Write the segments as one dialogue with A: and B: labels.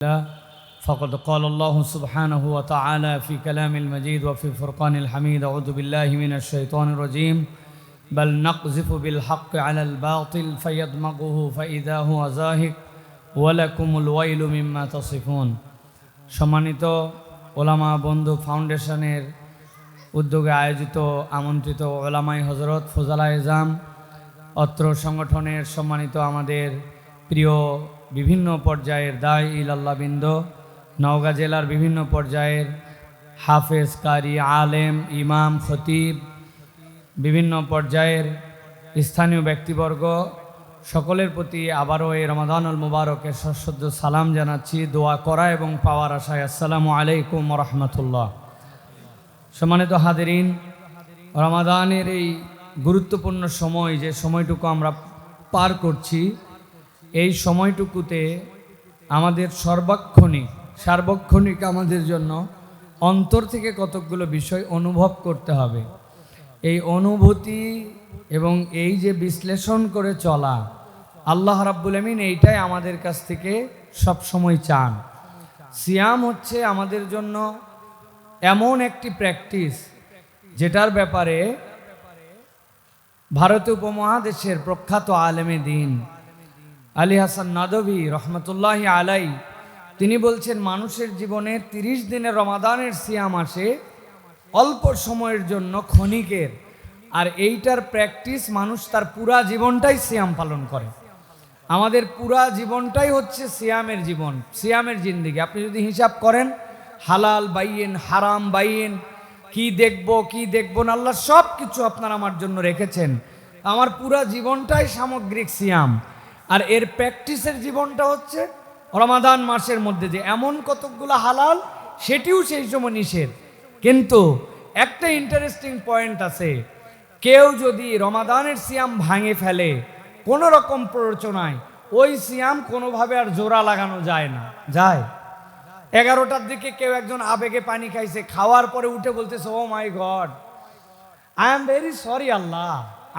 A: الله فقد قال الله سبحانه وتعالى في كلام المجيد وفي فرقان الحميد أعوذ بالله من الشيطان الرجيم بل نقذف بالحق على الباطل فيدمغه فإذا هو زاهق ولكم الويل مما تصفون সম্মানিত ওলামা বন্ধু ফাউন্ডেশনের উদ্যোগে আয়োজিত আমন্ত্রিত ওলামাই হজরত ফজলা এজাম অত্র সংগঠনের সম্মানিত আমাদের প্রিয় বিভিন্ন পর্যায়ের দায় ইল ইলাল্লাবিন্দ নওগাঁ জেলার বিভিন্ন পর্যায়ের হাফেজ, কারি, আলেম, ইমাম, খতিব, বিভিন্ন পর্যায়ের স্থানীয় ব্যক্তিবর্গ, সকলের প্রতি আবারও এই রমাদানুল মুবারকের সশ্রদ্ধ সালাম জানাচ্ছি, দোয়া করা এবং পাওয়ার আশায় আসসালামু আলাইকুম রহমতুল্লাহ। সম্মানিত হাদেরিন রমাদানের এই গুরুত্বপূর্ণ সময় যে সময়টুকু আমরা পার করছি এই সময়টুকুতে আমাদের সর্বাক্ষণিক, সার্বক্ষণিক আমাদের জন্য অন্তর থেকে কতকগুলো বিষয় অনুভব করতে হবে। এই অনুভূতি এবং এই যে বিশ্লেষণ করে চলা, আল্লাহ রাব্বুল আমিন এইটাই আমাদের কাছ থেকে সবসময় চান। সিয়াম হচ্ছে আমাদের জন্য এমন একটি প্র্যাকটিস যেটার ব্যাপারে ভারতীয় উপমহাদেশের প্রখ্যাত আলেমে দিন আলী হাসান নাদবী রহমতুল্লাহ আলাই, তিনি বলছেন, মানুষের জীবনে তিরিশ দিনের রমাদানের সিয়াম আসে অল্প সময়ের জন্য ক্ষণিকের, আর এইটার প্র্যাকটিস মানুষ তার পুরা জীবনটাই সিয়াম পালন করে। আমাদের পুরা জীবনটাই হচ্ছে সিয়ামের জীবন, সিয়ামের জিন্দিগি। আপনি যদি হিসাব করেন, হালাল বাইয়েন, হারাম বাইয়েন, কি দেখব কি দেখব না, আল্লাহ সব কিছু আপনার আমার জন্য রেখেছেন। আমার পুরা জীবনটাই সামগ্রিক সিয়াম। আর এর প্র্যাকটিসের জীবনটা হচ্ছে রমাদান মাসের মধ্যে যে এমন কতকগুলো হালাল, সেটিও সেই সময় নিষেধ। কিন্তু একটা ইন্টারেস্টিং পয়েন্ট আছে, কেউ যদি রমাদানের সিয়াম ভাঙে ফেলে কোনো রকম প্ররোচনায়, ওই সিয়াম কোনোভাবে আর জোড়া লাগানো যায় না। যায়। এগারোটার দিকে কেউ একজন আবেগে পানি খাইছে, খাওয়ার পরে উঠে বলতেছে ও my God I am very sorry Allah,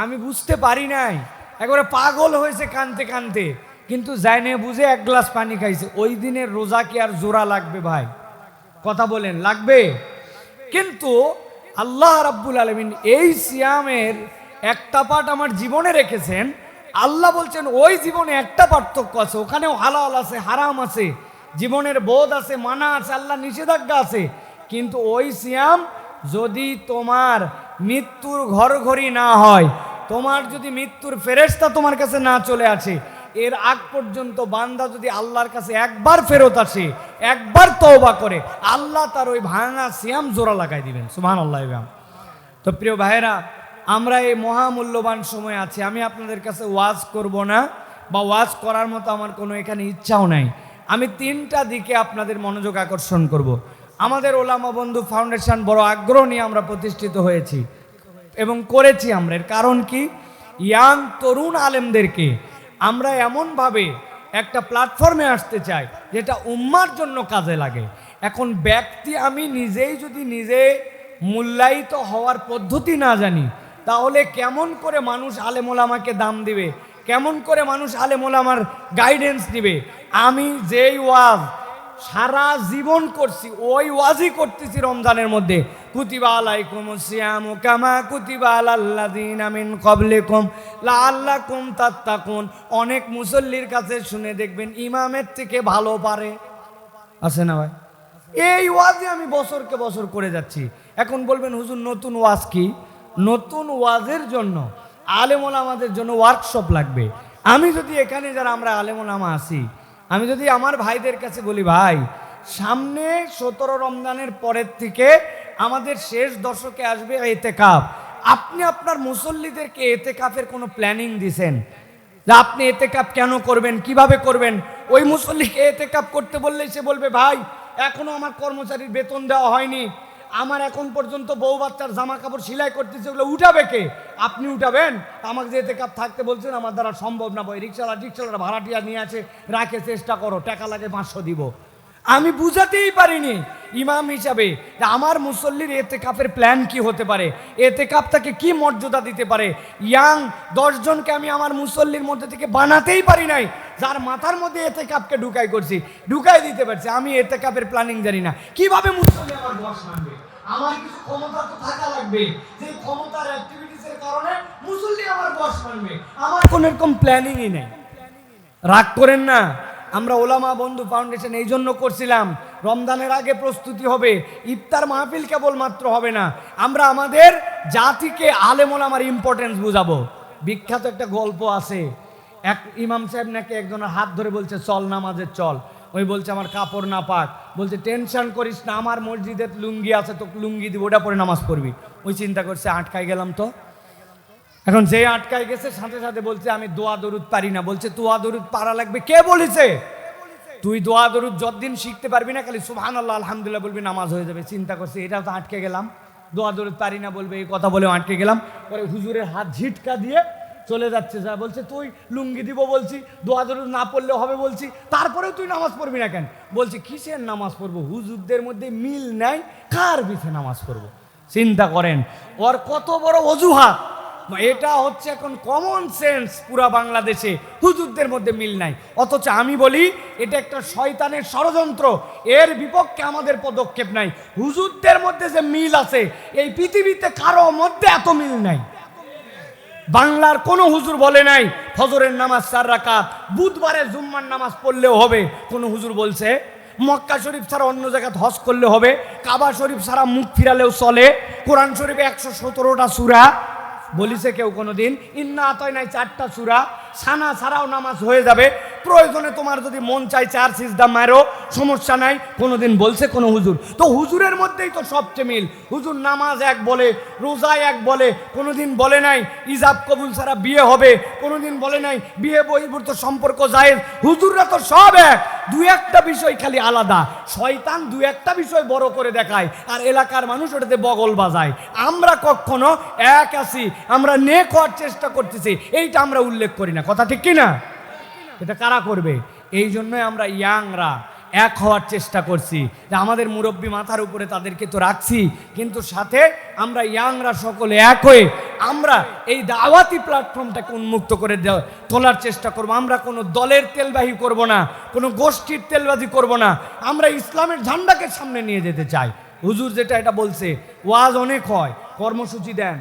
A: আমি বুঝতে পারি নাই। একবারে পাগল হয়েছে কানতে কানতে। কিন্তু যায়নে বুঝে এক গ্লাস পানি খাইছে। ওই দিনের রোজা কি আর জোড়া লাগবে ভাই? কথা বলেন, লাগবে? কিন্তু আল্লাহ রাব্বুল আলমিন এই সিয়ামের একটা পার্ট আমার জীবনে রেখেছেন। আল্লাহ বলছেন, ওই জীবনে একটা পার্থক্য আছে। ওখানেও হালাল আছে, হারাম আছে। জীবনের বোধ আছে, মানা আছে আল্লাহ নিষেধাজ্ঞা আছে। কিন্তু ওই সিয়াম যদি তোমার মৃত্যুর ঘর ঘড়ি না হয় তোমার যদি মৃত্যুর ফেরেস্তা তোমার কাছে না চলে আসে, এর আগ পর্যন্ত বান্দা যদি আল্লাহর কাছে একবার ফেরত আসে, একবার তওবা করে, আল্লাহ তার ওই ভাঙা সিয়াম জোড়া লাগাই দিবেন। সুবহান আল্লাহ তো প্রিয় ভাইরা আমরা এই মহামূল্যবান সময় আছি। আমি আপনাদের কাছে ওয়াজ করব না বা ওয়াজ করার মতো আমার কোনো এখানে ইচ্ছাও নাই। আমি তিনটা দিকে আপনাদের মনোযোগ আকর্ষণ করব। আমাদের ওলামা বন্ধু ফাউন্ডেশন বড় আগ্রহ নিয়ে আমরা প্রতিষ্ঠিত হয়েছি। এবং করেছি আমরা। কারণ কি? ইয়াং তরুণ আলেমদেরকে আমরা এমনভাবে একটা প্ল্যাটফর্মে আসতে চাই, যেটা উম্মার জন্য কাজে লাগে। এখন ব্যক্তি আমি নিজেই যদি নিজে মূল্যায়িত হওয়ার পদ্ধতি না জানি, তাহলে কেমন করে মানুষ আলেমোলামাকে দাম দিবে? কেমন করে মানুষ আলেমোলামার গাইডেন্স দিবে? আমি যেই ওয়াজ সারা জীবন করছি, ওই ওয়াজই করতেছি রমজানের মধ্যে। কামা অনেক মুসল্লির কাছে শুনে দেখবেন ইমামের থেকে ভালো পারে। আছে না ভাই? এই ওয়াজে আমি বছরকে বছর করে যাচ্ছি। এখন বলবেন, হুজুর, নতুন ওয়াজ কি? নতুন ওয়াজের জন্য আলেমোল আমাদের জন্য ওয়ার্কশপ লাগবে। আমি যদি এখানে যারা আমরা আলেমোলামা আছি, আমি যদি আমার ভাইদের কাছে বলি, ভাই, সামনে সতেরো রমজানের পরের থেকে আমাদের শেষ দশকে আসবে এতে কাপ আপনি আপনার মুসল্লিদেরকে এতে কাপের কোনো প্ল্যানিং দিছেন? যে আপনি এতে কাপ কেন করবেন? কীভাবে করবেন? ওই মুসল্লিকে এতে কাপ করতে বললেই সে বলবে, ভাই, এখনও আমার কর্মচারীর বেতন দেওয়া হয়নি। আমার এখন পর্যন্ত বউ বাচ্চার জামা কাপড় সেলাই করতেছে, ওগুলো উঠাবে কে? আপনি উঠাবেন? আমাকে যেতে কাপ থাকতে বলছেন, আমার দ্বারা সম্ভব না। বই রিক্সাওয়ালা রিক্সাওয়ালা ভাড়াটিয়া নিয়ে আছে রাখে, চেষ্টা করো। টাকা লাগে পাঁচশো দিব। আমি বুঝাতেই পারিনি। ইমাম হিসাবে আমার মুসল্লির এতে কাপের প্ল্যান কি হতে পারে? এতে কাপ তাকে কি মর্যাদা দিতে পারে? ইয়াং দশজনকে আমি আমার মুসল্লির মধ্যে থেকে বানাতেই পারি নাই। যার মাথার মধ্যে এতে কাপকে ঢুকাই করছি, ঢুকাই দিতে পারছি। আমি এতে কাপের প্ল্যানিং জানি না। কীভাবে মুসল্লি আমার বস মানবে আমার কিছু ক্ষমতা তো থাকা লাগবে। যে ক্ষমতার অ্যাক্টিভিটিসের কারণে মুসল্লি আমার বস মানবে আমার কোনো এরকম প্ল্যানিংই নেই। রাগ করেন না। আমরা ওলামা বন্ধু ফাউন্ডেশন এই জন্য করছিলাম, রমজানের আগে প্রস্তুতি হবে, ইফতার মাহফিল কেবলমাত্র হবে না, আমরা আমাদের জাতিকে আলেমন আমার ইম্পর্টেন্স বুঝাবো। বিখ্যাত একটা গল্প আছে, এক ইমাম সাহেব নাকি একজনের হাত ধরে বলছে, চল নামাজের চল। ওই বলছে, আমার কাপড় না পাক। বলছে, টেনশন করিস না, আমার মসজিদের লুঙ্গি আছে তো লুঙ্গি দিব, ওটা পরে নামাজ পড়বি। ওই চিন্তা করছে আটকাই গেলাম তো। এখন যে আটকায় গেছে, সাথে সাথে বলছে, আমি দোয়া, দরুদ পারি না। বলছে, দোয়া, দরুদ পারা লাগবে। কে বলেছে? তুই দোয়া, দরুদ যতদিন শিখতে পারবি না, খালি সুবহান আল্লাহ আলহামদুলিল্লাহ বলবি, নামাজ হয়ে যাবে। চিন্তা করছে, এটাও তো আটকে গেলাম। দোয়া, দরুদ পারি না বলবে, এই কথা বলে আটকে গেলাম। পরে হুজুরের হাত ঝিটকা দিয়ে চলে যাচ্ছে, যা বলছে, তুই লুঙ্গি দিব বলছি, দোয়া, দরুদ না পড়লে হবে বলছি, তারপরেও তুই নামাজ পড়বি না কেন? বলছি, কিসের নামাজ পড়ব? হুজুরদের মধ্যে মিল নাই, কার পিছে নামাজ পড়ব? চিন্তা করেন, ওর কত বড় অজুহাত। এটা হচ্ছে এখন কমন সেন্স পুরা বাংলাদেশে। হুজুরদের মধ্যে মিল নাই। অথচ আমি বলি, এটা একটা শয়তানের ষড়যন্ত্র। এর বিপক্ষে আমাদের পদক্ষেপ নাই। হুজুরদের মধ্যে যে মিল আছে, এই পৃথিবীতে কারও মধ্যে এত মিল নাই। বাংলার কোনো হুজুর বলে নাই, ফজরের নামাজ চার রাকাত, বুধবারে জুম্মার নামাজ পড়লেও হবে। কোনো হুজুর বলছে, মক্কা শরীফ ছাড়া অন্য জায়গায় হজ করলে হবে, কাবা শরীফ ছাড়া মুখ ফিরালেও চলে। কোরআন শরীফে একশো সতেরোটা সুরা। বলিছে কেউ কোনোদিন ইন্না আতয় নাই চারটা সুরা সানা ছাড়াও নামাজ হয়ে যাবে। প্রয়োজনে তোমার যদি মন চাই চার সিজদা মারো, সমস্যা নাই, কোনোদিন বলছে কোনো হুজুর। তো হুজুরের মধ্যেই তো সবচেয়ে মিল। হুজুর নামাজ এক বলে, রোজা এক বলে, কোনোদিন বলে নাই, ইজাব কবুল ছাড়া বিয়ে হবে, কোনোদিন বলে নাই, বিয়ে বহির্ভূত সম্পর্ক যায় হুজুররা তো সব এক। দু একটা বিষয় খালি আলাদা। শয়তান দু একটা বিষয় বড় করে দেখায়, আর এলাকার মানুষ ওটাতে বগল বাজায়। আমরা কখনো এক আছি, আমরা নেক হওয়ার চেষ্টা করতেছি, এইটা আমরা উল্লেখ করি না। কথা ঠিক কি না এটা কারা করবে? এই জন্যই আমরা ইয়াংরা এক হওয়ার চেষ্টা করছি যে আমাদের মুরব্বী মাথার উপরে তাদেরকে তো রাখছি, কিন্তু সাথে আমরা ইয়াংরা সকলে এক হয়ে আমরা এই দাওয়াতি প্ল্যাটফর্মটাকে উন্মুক্ত করে তোলার চেষ্টা করব। আমরা কোনো দলের তেলবাহী করব না, কোনো গোষ্ঠীর তেলবাজি করব না। আমরা ইসলামের ঝান্ডাকে সামনে নিয়ে যেতে চাই। হুজুর যেটা এটা বলছে, ওয়াজ অনেক হয়, কর্মসূচি দেন।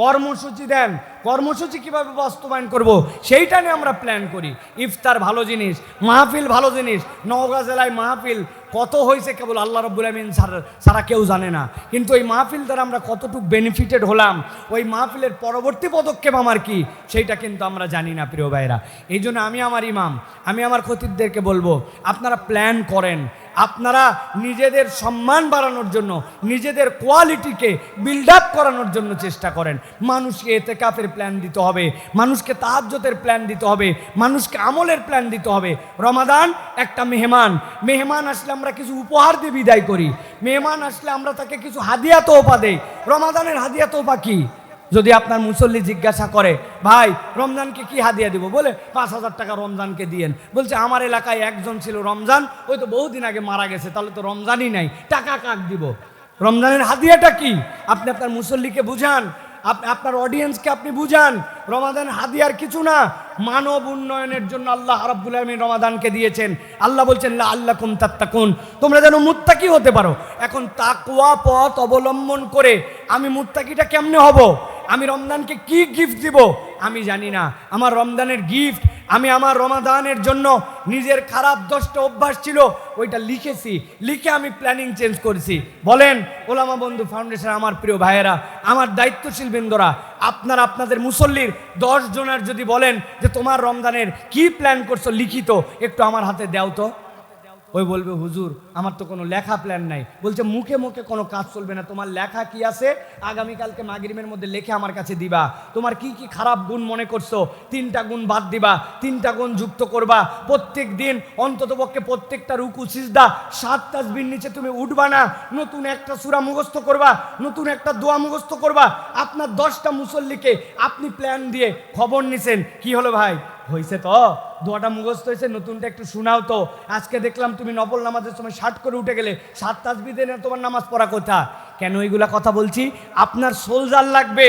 A: কর্মসূচি দেন। কর্মসূচি কীভাবে বাস্তবায়ন করব, সেইটা নিয়ে আমরা প্ল্যান করি। ইফতার ভালো জিনিস, মাহফিল ভালো জিনিস, নওগাঁ জেলায় মাহফিল কত হয়েছে কেবল আল্লাহ রব্বুল আমিন সারা কেউ জানে না। কিন্তু ওই মাহফিল দ্বারা আমরা কতটুকু বেনিফিটেড হলাম, ওই মাহফিলের পরবর্তী পদক্ষেপ আমার কি, সেইটা কিন্তু আমরা জানি না, প্রিয় ভাইরা এই জন্য আমি আমার ইমাম, আমি আমার খতিবদেরকে বলব, আপনারা প্ল্যান করেন। আপনারা নিজেদের সম্মান বাড়ানোর জন্য, নিজেদের কোয়ালিটিকে বিল্ড আপ করানোর জন্য চেষ্টা করেন। মানুষকে এতে কাপের প্ল্যান দিতে হবে, মানুষকে তাহাজ্যতের প্ল্যান দিতে হবে, মানুষকে আমলের প্ল্যান দিতে হবে। রমাদান একটা মেহমান মেহমান আসলে আমরা কিছু উপহার দিয়ে বিদায় করি। মেহমান আসলে আমরা তাকে কিছু হাদিয়া তোপা দেই। রমাদানের হাদিয়া তোপা কি? যদি আপনার মুসল্লি জিজ্ঞাসা করে, ভাই, রমজানকে কি হাদিয়া দিব? বলে, পাঁচ হাজার টাকা রমজানকে দিয়েন। বলছে, আমার এলাকায় একজন ছিল রমজান, ওই তো বহুদিন আগে মারা গেছে, তাহলে তো রমজানই নাই, টাকা কাক দিব? রমজানের হাদিয়াটা কি? আপনি আপনার মুসল্লিকে বুঝান আপনার অডিয়েন্সকে আপনি বুঝান। রমাদান হাদিয়ার কিছু না, মানব উন্নয়নের জন্য আল্লাহ রাব্বুল আলমী রমাদানকে দিয়েছেন। আল্লাহ বলছেন আল্লাহ কুম তাত্তাকুন। তোমরা যেন মুত্তাকি হতে পারো। এখন তাকুয়া পথ অবলম্বন করে আমি মুত্তাকিটা কেমনে হব? আমি রমদানকে কি গিফট দিব? আমি জানি না। আমার রমদানের গিফট আমি আমার রমাদানের জন্য নিজের খারাপ দশটা অভ্যাস ছিল, ওইটা লিখেছি। লিখে আমি প্ল্যানিং চেঞ্জ করেছি। বলেন, ওলামা বন্ধু ফাউন্ডেশন আমার প্রিয় ভাইয়েরা, আমার দায়িত্বশীল বৃন্দরা, আপনার আপনাদের মুসল্লির দশ জনের যদি বলেন যে তোমার রমদানের কি প্ল্যান করছ লিখিত, একটু আমার হাতে দেও তো। ওই বলবে, হুজুর, আমার তো কোনো লেখা প্ল্যান নাই। বলছে, মুখে মুখে কোনো কাজ চলবে না। তোমার লেখা কি আছে? আগামীকালকে মাগরিমের মধ্যে লেখে আমার কাছে দিবা। তোমার কি কি খারাপ গুণ মনে করছ? তিনটা গুণ বাদ দিবা, তিনটা গুণ যুক্ত করবা। প্রত্যেক দিন অন্তত পক্ষে প্রত্যেকটা রুকু, সিজদা, সাত তাসবির নিচে তুমি উঠবা না। নতুন একটা সুরা মুখস্থ করবা, নতুন একটা দোয়া মুখস্থ করবা। আপনার দশটা মুসল্লিকে আপনি প্ল্যান দিয়ে খবর নিছেন। কি হলো ভাই? হয়েছে তো? দোয়াটা মুখস্থ হয়েছে নতুনটা একটু শোনাও তো। আজকে দেখলাম তুমি নবল নামাজের সময় ষাট করে উঠে গেলে, সাত তাসবিদে না তোমার নামাজ পড়া কথা? কেন এইগুলা কথা বলছি? আপনার সোলজার লাগবে,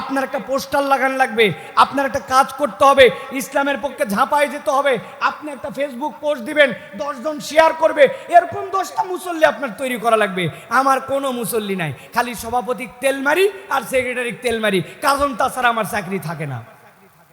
A: আপনার একটা পোস্টার লাগান লাগবে, আপনার একটা কাজ করতে হবে, ইসলামের পক্ষে ঝাঁপায় যেতে হবে, আপনি একটা ফেসবুক পোস্ট দিবেন, দশজন শেয়ার করবে, এরকম দশটা মুসল্লি আপনার তৈরি করা লাগবে। আমার কোনো মুসল্লি নাই, খালি সভাপতি তেল মারি আর সেক্রেটারি তেল মারি কারণ তাছাড়া আমার চাকরি থাকে না।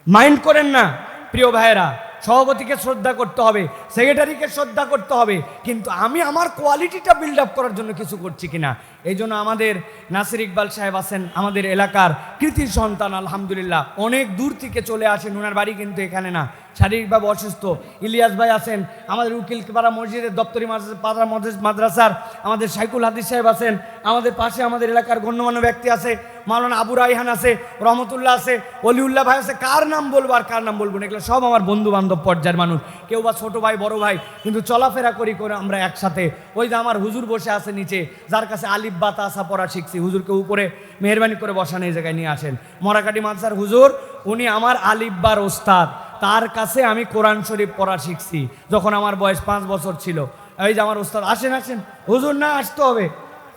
A: মাইন্ড করেন না। প্রিয় ভাইয়েরা, সভাপতিকে শ্রদ্ধা করতে হবে, সেক্রেটারিকে শ্রদ্ধা করতে হবে, কিন্তু আমি আমার কোয়ালিটিটা বিল্ড আপ করার জন্য কিছু করছি কিনা? এই জন্য আমাদের নাসির ইকবাল সাহেব আছেন, আমাদের এলাকার কৃতি সন্তান, আলহামদুলিল্লাহ। অনেক দূর থেকে চলে আসেন ওনার বাড়ি কিন্তু এখানে না। শারীরিকভাবে অসুস্থ, ইলিয়াস ভাই আছেন, আমাদের উকিল পাড়া মসজিদের দপ্তরি পাড়া মাদ্রাসার আমাদের সাইকুল হাদিস সাহেব আছেন, আমাদের পাশে আমাদের এলাকার গণ্যমান্য ব্যক্তি আছে মাওলানা আবু রাইহান আছে, রহমতুল্লাহ আছে, অলিউল্লাহ ভাই আছে, কার নাম বলব আর কার নাম বলব না? এগুলো সব আমার বন্ধু বান্ধব পর্যায়ের মানুষ। কেউ বা ছোট ভাই, বড় ভাই, কিন্তু চলাফেরা করি করে আমরা একসাথে। ওই যে আমার হুজুর বসে আছে নিচে, যার কাছে আলিফ বাতা আসা পড়া শিখছি। হুজুরকে উপরে মেহরবানি করে বসানো এই জায়গায় নিয়ে আসেন। মরাকাটি মানসার হুজুর, উনি আমার আলিফবার ওস্তাদ। তার কাছে আমি কোরআন শরীফ পড়া শিখছি, যখন আমার বয়স পাঁচ বছর ছিল। এই যে আমার ওস্তাদ, আসেন আসেন। হুজুর না, আসতে হবে।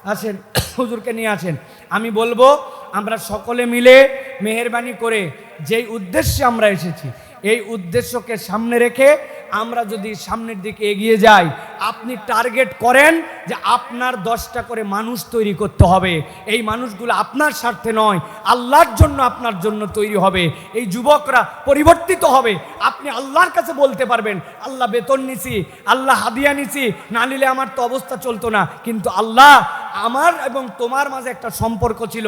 A: আসেন, হুজুরকে নিয়ে আসেন। আমি বলব আমরা সকলে মিলে মেহরবানি করে যেই উদ্দেশ্যে আমরা এসেছি, এই উদ্দেশ্যকে সামনে রেখে আমরা যদি সামনের দিকে এগিয়ে যাই, আপনি টার্গেট করেন যে আপনার দশটা করে মানুষ তৈরি করতে হবে। এই মানুষগুলো আপনার স্বার্থে নয়, আল্লাহর জন্য আপনার জন্য তৈরি হবে। এই যুবকরা পরিবর্তিত হবে। আপনি আল্লাহর কাছে বলতে পারবেন, আল্লাহ বেতন নিছি, আল্লাহ হাদিয়া নিছি, না নিলে আমার তো অবস্থা চলতো না। কিন্তু আল্লাহ আমার এবং তোমার মাঝে একটা সম্পর্ক ছিল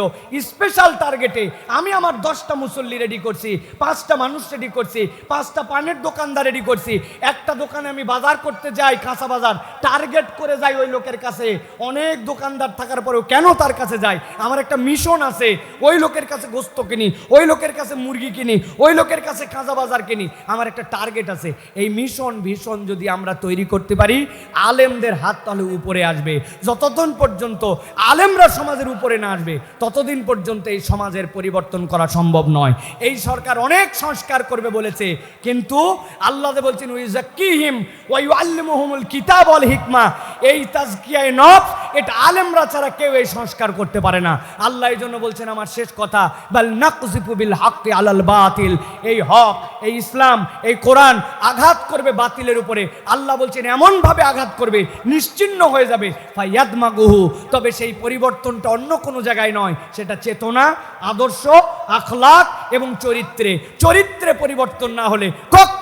A: স্পেশাল টার্গেটে আমি আমার দশটা মুসল্লি রেডি করছি, পাঁচটা মানুষ রেডি করছি, পাঁচটা পানের দোকানদার রেডি করছি। একটা দোকানে আমি বাজার করতে যাই, কাঁচা বাজার। টার্গেট করে যাই ওই লোকের কাছে। অনেক দোকানদার থাকার পরেও কেন তার কাছে যাই? আমার একটা মিশন আছে, ওই লোকের কাছে গোস্ত কিনি, ওই লোকের কাছে মুরগি কিনি, ওই লোকের কাছে কাঁচা বাজার কিনি। আমার একটা টার্গেট আছে। এই মিশন ভীষণ যদি আমরা তৈরি করতে পারি, আলেমদের হাত তাহলে উপরে আসবে। যতক্ষণ পর্যন্ত আলেমরা সমাজের উপরে না আসবে, ততদিন পর্যন্ত এই সমাজের পরিবর্তন করা সম্ভব নয়। এই সরকার অনেক সংস্কার করবে বলেছে, কিন্তু আল্লাহ বলছেন ওই জাকিহিম ওই আল্লিমুহুমুল কিতাব অল হিকমা। এই তাজকিয়ায় নফ, এটা আলেমরা ছাড়া কেউ এই সংস্কার করতে পারে না। আল্লাহ এই জন্য বলছেন আমার শেষ কথা, বাল নাকজিফু বিল হাক্কি আলাল বাতিল। এই হক, এই ইসলাম, এই কোরআন আঘাত করবে বাতিলের উপরে। আল্লাহ বলছেন, এমনভাবে আঘাত করবে, নিশ্চিন্ন হয়ে যাবে। ফাইয়াদমাগুহু তবে সেই পরিবর্তনটা অন্য কোনো জায়গায় নয়, সেটা চেতনা, আদর্শ, আখলাক এবং চরিত্রে। চরিত্রে পরিবর্তন না হলে কখনো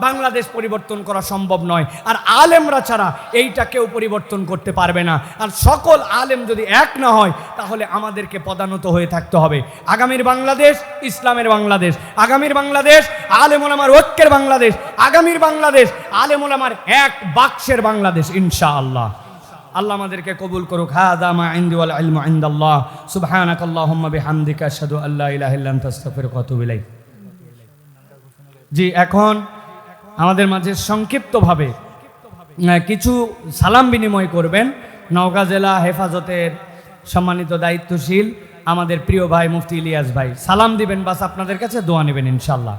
A: বাংলাদেশ পরিবর্তন করা সম্ভব নয়। আর আলেমরা ছাড়া এইটা কেউ পরিবর্তন করতে পারবে না। আর সকল আলেম যদি এক না হয়, তাহলে আমাদেরকে পদানত হয়ে থাকতে হবে। আগামীর বাংলাদেশ ইসলামের বাংলাদেশ। আগামীর বাংলাদেশ আলেম ওলামার ঐক্যের বাংলাদেশ। আগামীর বাংলাদেশ আলেম ওলামার এক বাক্সের বাংলাদেশ, ইনশাআল্লাহ। আল্লাহ আমাদেরকে কবুল করুক। হাদা ইলাইক। জি এখন আমাদের মাঝে সংক্ষিপ্তভাবে কিছু সালাম বিনিময় করবেন। নওগাঁ জেলা হেফাজতের সম্মানিত দায়িত্বশীল আমাদের প্রিয় ভাই মুফতি ইলিয়াস ভাই। সালাম দিবেন, বাস আপনাদের কাছে দোয়া নেবেন, ইনশাল্লাহ।